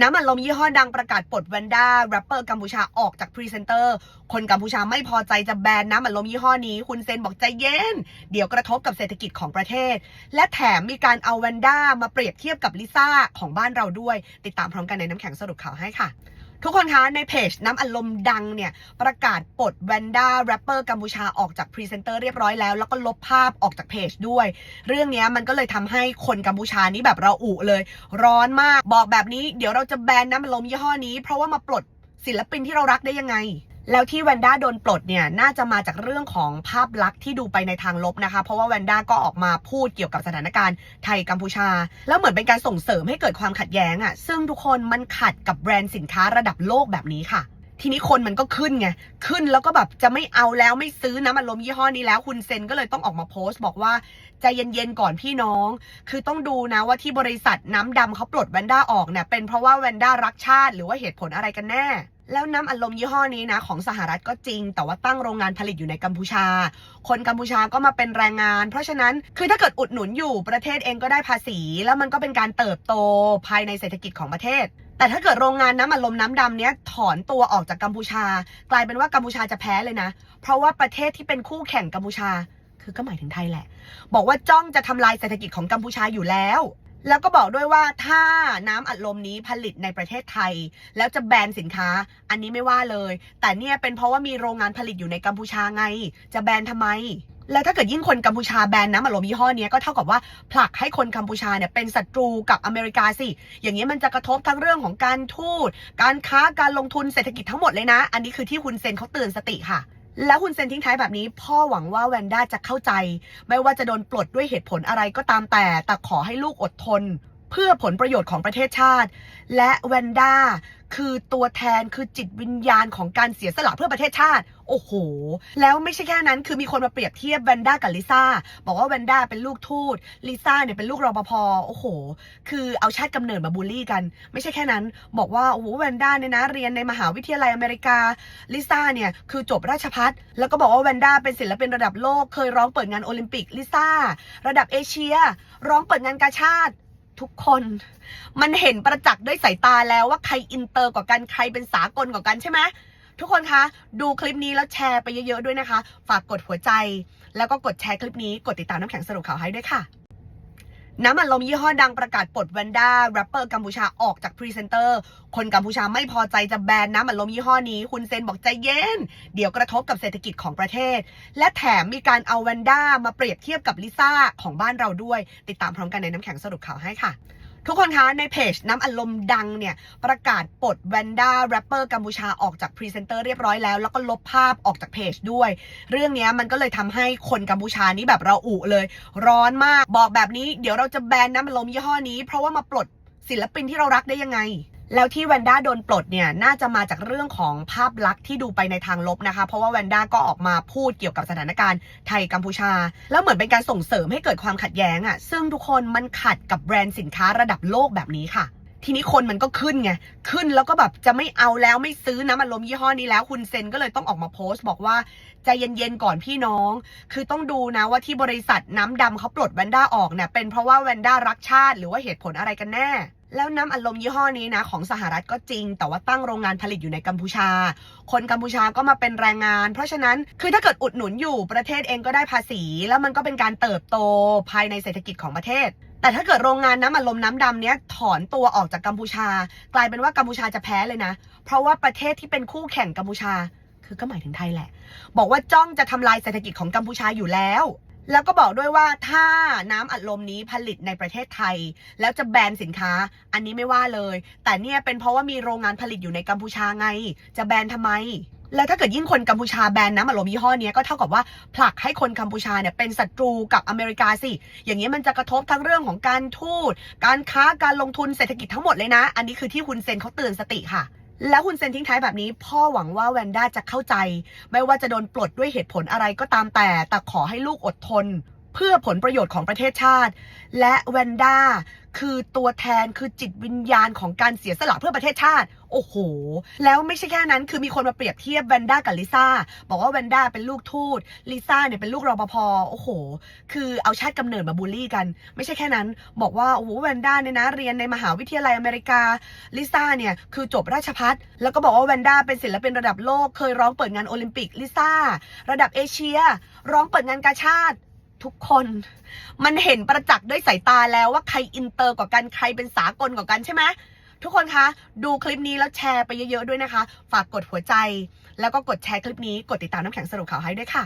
น้ำมันลมยี่ห้อดังประกาศปลดแวนด้าแรปเปอร์กัมพูชาออกจากพรีเซนเตอร์ คนกัมพูชาไม่พอใจจะแบนน้ำมันลมยี่ห้อนี้ คุณเซนบอกใจเย็น เดี๋ยวกระทบกับเศรษฐกิจของประเทศ และแถมมีการเอาแวนด้ามาเปรียบเทียบกับลิซ่าของบ้านเราด้วย ติดตามพร้อมกันในน้ำแข็งสรุปข่าวให้ค่ะ ทุกคนคะในเพจน้ำอารมณ์ดังเนี่ย ประกาศปลดแวนด้าแรปเปอร์กัมพูชาออกจากพรีเซนเตอร์เรียบร้อยแล้ว แล้วก็ลบภาพออกจากเพจด้วย เรื่องเนี้ยมันก็เลยทำให้คนกัมพูชานี่แบบเราอุเลย ร้อนมากบอกแบบนี้เดี๋ยวเราจะแบนน้ำอารมณ์ยี่ห้อนี้ เพราะว่ามาปลดศิลปินที่เรารักได้ยังไง แล้วที่แวนด้าโดนปลดเนี่ยน่าจะมาจากเรื่องของภาพลักษณ์ที่ดูไปในทางลบนะคะ เพราะว่าแวนด้าก็ออกมาพูดเกี่ยวกับสถานการณ์ไทยกัมพูชา แล้วเหมือนเป็นการส่งเสริมให้เกิดความขัดแย้งอะ่ะซึ่งทุกคนมันขัดกับแบรนด์สินค้าระดับโลกแบบนี้ค่ะทีนี้คนมันก็ขึ้นไง ขึ้นแล้วก็แบบจะไม่เอาแล้วไม่ซื้อน้ำมันลมยี่ห้อนี้แล้วคุณเซนก็เลยต้องออกมาโพสต์บอกว่าใจเย็นๆก่อนพี่น้อง คือต้องดูนะว่าที่บริษัทน้ำดำเขาปลดแวนด้าออกเนี่ยเป็นเพราะว่าแวนด้ารักชาติ หรือว่าเหตุผลอะไรกันแน่ แล้วน้ำอัดลมยี่ห้อนี้นะของสหรัฐก็จริง แต่ว่าตั้งโรงงานผลิตอยู่ในกัมพูชา คนกัมพูชาก็มาเป็นแรงงาน เพราะฉะนั้นคือถ้าเกิดอุดหนุนอยู่ประเทศเองก็ได้ภาษี แล้วมันก็เป็นการเติบโตภายในเศรษฐกิจของประเทศ แต่ถ้าเกิดโรงงานน้ำอัดลมน้ำดำเนี้ยถอนตัวออกจากกัมพูชา กลายเป็นว่ากัมพูชาจะแพ้เลยนะ เพราะว่าประเทศที่เป็นคู่แข่งกัมพูชา คือก็หมายถึงไทยแหละ บอกว่าจ้องจะทำลายเศรษฐกิจของกัมพูชาอยู่แล้ว แล้วก็บอกด้วยว่าถ้าน้ำอัดลมนี้ผลิตในประเทศไทย แล้วจะแบนสินค้า อันนี้ไม่ว่าเลย แต่เนี่ยเป็นเพราะว่ามีโรงงานผลิตอยู่ในกัมพูชาไง จะแบนทำไม แล้วถ้าเกิดยิ่งคนกัมพูชาแบนน้ำอัดลมยี่ห้อนี้ก็เท่ากับว่าผลักให้คนกัมพูชาเนี่ยเป็นศัตรูกับอเมริกาสิ อย่างนี้มันจะกระทบทั้งเรื่องของการทูตการค้าการลงทุนเศรษฐกิจทั้งหมดเลยนะ อันนี้คือที่คุณเซนเขาเตือนสติค่ะ แล้วคุณเซนทิ้งท้ายแบบนี้ พ่อหวังว่าแวนด้าจะเข้าใจ ไม่ว่าจะโดนปลดด้วยเหตุผลอะไรก็ตามแต่แต่ขอให้ลูกอดทน เพื่อผลประโยชน์ของประเทศชาติ และแวนด้าคือตัวแทนคือจิตวิญญาณของการเสียสละเพื่อประเทศชาติ โอ้โห แล้วไม่ใช่แค่นั้นคือมีคนมาเปรียบเทียบแวนด้ากับลิซ่าบอกว่าแวนด้าเป็นลูกทูตลิซ่าเนี่ยเป็นลูกรปภโอ้โห คือเอาชาติกำเนิดมาบูลลี่กัน ไม่ใช่แค่นั้น บอกว่าโอ้โหแวนด้าเนี่ยนะเรียนในมหาวิทยาลัยอเมริกาลิซ่าเนี่ยคือจบราชพัฒแล้วก็บอกว่าแวนด้าเป็นศิลปินระดับโลกเคยร้องเปิดงานโอลิมปิกลิซ่าระดับเอเชีย ร้องเปิดงานกาชาติ ทุกคน มันเห็นประจักษ์ด้วยสายตาแล้วว่าใครอินเตอร์กว่ากันใครเป็นสากลกว่ากันใช่ไหมทุกคนคะ ดูคลิปนี้แล้วแชร์ไปเยอะๆด้วยนะคะ ฝากกดหัวใจ แล้วก็กดแชร์คลิปนี้กดติดตามน้ำแข็งสรุปข่าวให้ด้วยค่ะ น้ำมันลมยี่ห้อดังประกาศปลดแวนด้าแรปเปอร์กัมพูชาออกจากพรีเซนเตอร์ คนกัมพูชาไม่พอใจจะแบนน้ำมันลมยี่ห้อนี้ คุณเซนบอกใจเย็น เดี๋ยวกระทบกับเศรษฐกิจของประเทศ และแถมมีการเอาแวนด้ามาเปรียบเทียบกับลิซ่าของบ้านเราด้วย ติดตามพร้อมกันในน้ำแข็งสรุปข่าวให้ค่ะ ทุกคนคะ ในเพจน้ำอารมณ์ดังเนี่ย ประกาศปลดแวนด้าแรปเปอร์กัมพูชาออกจากพรีเซนเตอร์เรียบร้อยแล้ว แล้วก็ลบภาพออกจากเพจด้วย เรื่องเนี้ยมันก็เลยทำให้คนกัมพูชานี่แบบเราอุเลย ร้อนมากบอกแบบนี้ เดี๋ยวเราจะแบนน้ำอารมณ์ยี่ห้อนี้ เพราะว่ามาปลดศิลปินที่เรารักได้ยังไง แล้วที่แวนด้าโดนปลดเนี่ยน่าจะมาจากเรื่องของภาพลักษณ์ที่ดูไปในทางลบนะคะ เพราะว่าแวนด้าก็ออกมาพูดเกี่ยวกับสถานการณ์ไทยกัมพูชา แล้วเหมือนเป็นการส่งเสริมให้เกิดความขัดแย้งอะ่ะซึ่งทุกคนมันขัดกับแบรนด์สินค้าระดับโลกแบบนี้ค่ะ ทีนี้คนมันก็ขึ้นไงขึ้นแล้วก็แบบจะไม่เอาแล้วไม่ซื้อน้ำมันลมยี่ห้อนี้แล้วคุณเซนก็เลยต้องออกมาโพสต์ บอกว่าใจเย็นๆก่อนพี่น้อง คือต้องดูนะว่าที่บริษัทน้ำดำเขาปลดแวนด้าออกเนี่ยเป็นเพราะว่าแวนด้ารักชาติ หรือว่าเหตุผลอะไรกันแน่ แล้วน้ำอัดลมยี่ห้อนี้นะ ของสหรัฐก็จริง แต่ว่าตั้งโรงงานผลิตอยู่ในกัมพูชา คนกัมพูชาก็มาเป็นแรงงาน เพราะฉะนั้นคือถ้าเกิดอุดหนุนอยู่ประเทศเองก็ได้ภาษี แล้วมันก็เป็นการเติบโตภายในเศรษฐกิจของประเทศ แต่ถ้าเกิดโรงงานน้ำอัดลมน้ำดำเนี้ยถอนตัวออกจากกัมพูชา กลายเป็นว่ากัมพูชาจะแพ้เลยนะ เพราะว่าประเทศที่เป็นคู่แข่งกัมพูชา คือก็หมายถึงไทยแหละ บอกว่าจ้องจะทำลายเศรษฐกิจของกัมพูชาอยู่แล้ว แล้วก็บอกด้วยว่าถ้าน้ำอัดลมนี้ผลิตในประเทศไทย แล้วจะแบนสินค้าอันนี้ไม่ว่าเลย แต่เนี่ยเป็นเพราะว่ามีโรงงานผลิตอยู่ในกัมพูชาไง จะแบนทำไม แล้วถ้าเกิดยิ่งคนกัมพูชาแบนน้ำอัดลมยี่ห้อเนี้ยก็เท่ากับว่าผลักให้คนกัมพูชาเนี่ยเป็นศัตรูกับอเมริกาสิ อย่างนี้มันจะกระทบทั้งเรื่องของการทูต การค้าการลงทุนเศรษฐกิจทั้งหมดเลยนะ อันนี้คือที่คุณเซนเขาเตือนสติค่ะ แล้วคุณเซนทิ้งท้ายแบบนี้พ่อหวังว่าแวนด้าจะเข้าใจ ไม่ว่าจะโดนปลดด้วยเหตุผลอะไรก็ตามแต่ แต่ขอให้ลูกอดทน เพื่อผลประโยชน์ของประเทศชาติ และแวนด้า คือตัวแทนคือจิตวิญญาณของการเสียสละเพื่อประเทศชาติ โอ้โห แล้วไม่ใช่แค่นั้น คือมีคนมาเปรียบเทียบแวนด้ากับลิซ่า บอกว่าแวนด้าเป็นลูกทูตลิซ่าเนี่ยเป็นลูกรปภโอ้โห คือเอาชาติกำเนิดมาบูลลี่กัน ไม่ใช่แค่นั้น บอกว่า โอ้โหแวนด้าเนี่ยนะ เรียนในมหาวิทยาลัยอเมริกา ลิซ่าเนี่ย คือจบราชพัฒแล้วก็บอกว่าแวนด้าเป็นศิลปินระดับโลก เคยร้องเปิดงานโอลิมปิก ลิซ่า ระดับเอเชีย ร้องเปิดงานกาชาติ ทุกคน มันเห็นประจักษ์ด้วยสายตาแล้วว่าใครอินเตอร์กว่ากันใครเป็นสากลกว่ากันใช่ไหมทุกคนคะ ดูคลิปนี้แล้วแชร์ไปเยอะๆด้วยนะคะ ฝากกดหัวใจ แล้วก็กดแชร์คลิปนี้กดติดตามน้ำแข็งสรุปข่าวให้ด้วยค่ะ